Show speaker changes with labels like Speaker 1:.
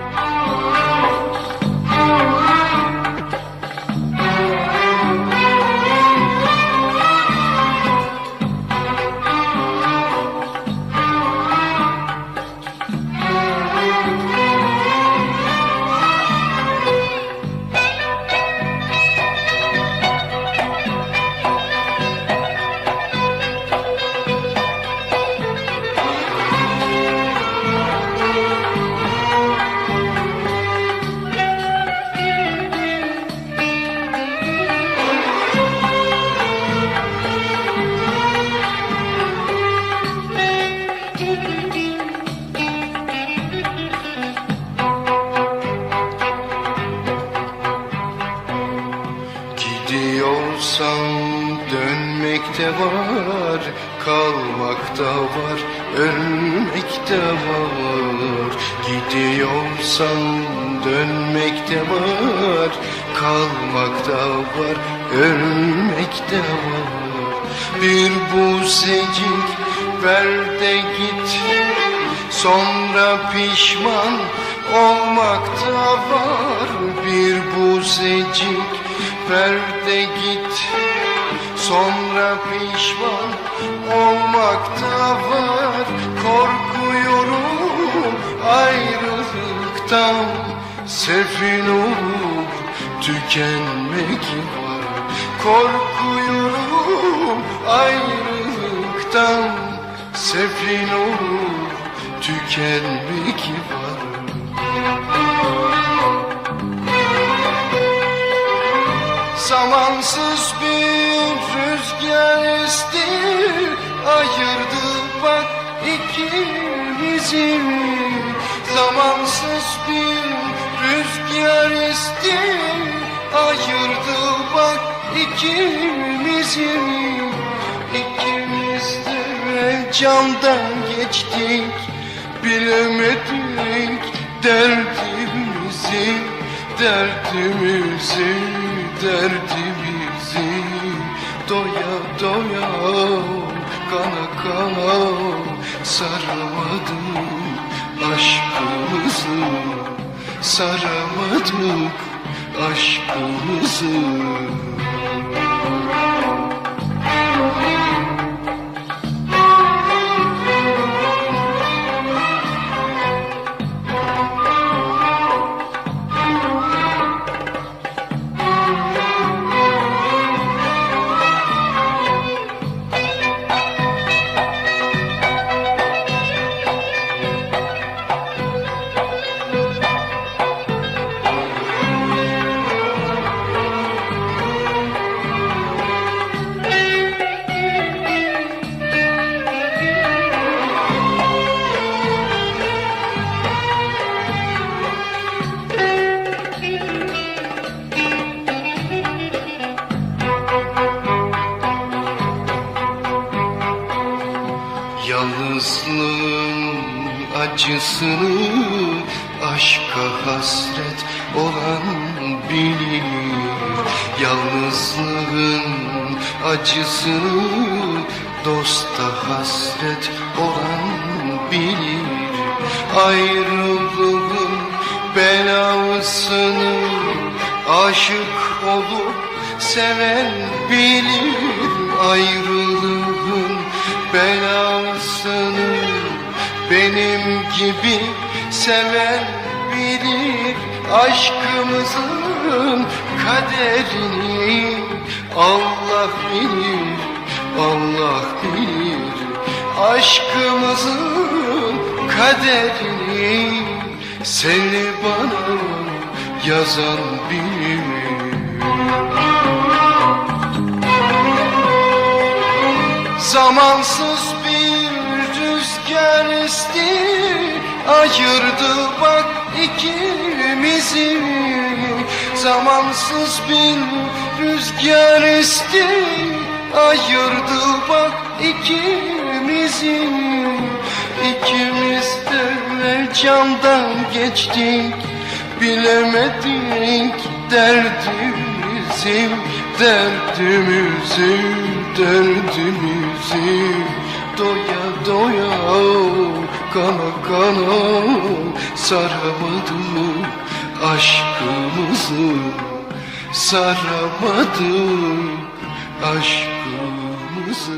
Speaker 1: Oh. Gidiyorsam dönmekte var, kalmakta var, ölmekte var. Gidiyorsam dönmekte var, kalmakta var, ölmekte var. Bir buzecik ver de git, sonra pişman olmakta var. Bir buzecik ver de git Sonra pişman olmakta var. Korkuyorum ayrılıktan Sefil olup tükenmek var. Korkuyorum ayrılıktan Sefil olup tükenmek var Zamansız bir rüzgar esti Ayırdı bak ikimizi. Zamansız bir rüzgar esti Ayırdı bak ikimizi. İkimiz de camdan geçtik Bilemedik derdimizi Derdimizi, derdimizi Doya doya, kana kana Saramadık aşkımızı. Saramadık aşkımızı Yalnızlığın acısını aşka hasret olan bilir. Yalnızlığın acısını dosta hasret olan bilir. Ayrılığın belasını aşık olup seven bilir gibi seven bilir aşkımızın kaderini. Allah bilir Allah bilir aşkımızın kaderini. Seni bana yazan bilir. Zamansız bir rüzgar esti Ayırdı bak ikimizi. Zamansız bir rüzgar esti Ayırdı bak ikimizi. İkimiz de camdan geçtik Bilemedik derdimizi Derdimizi, derdimizi Doya doya kana kana saramadık aşkımızı? Saramadık aşkımızı